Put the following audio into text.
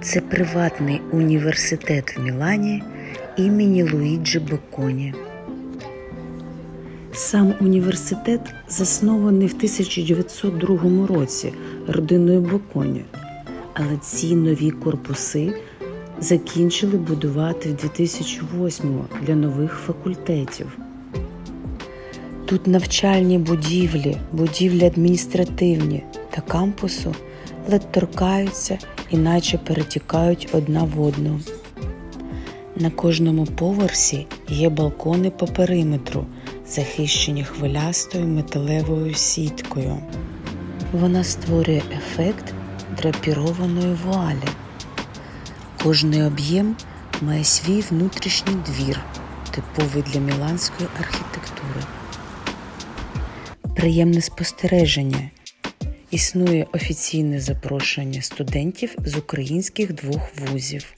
Це приватний університет в Мілані імені Луїджі Боконі. Сам університет заснований в 1902 році родиною Боконі, але ці нові корпуси закінчили будувати в 2008 для нових факультетів. Тут навчальні будівлі, будівлі адміністративні та кампусу ледь торкаються і наче перетікають одна в одну. На кожному поверсі є балкони по периметру, захищені хвилястою металевою сіткою. Вона створює ефект драпірованої вуалі. Кожний об'єм має свій внутрішній двір, типовий для міланської архітектури. Приємне спостереження. Існує офіційне запрошення студентів з українських двох вузів.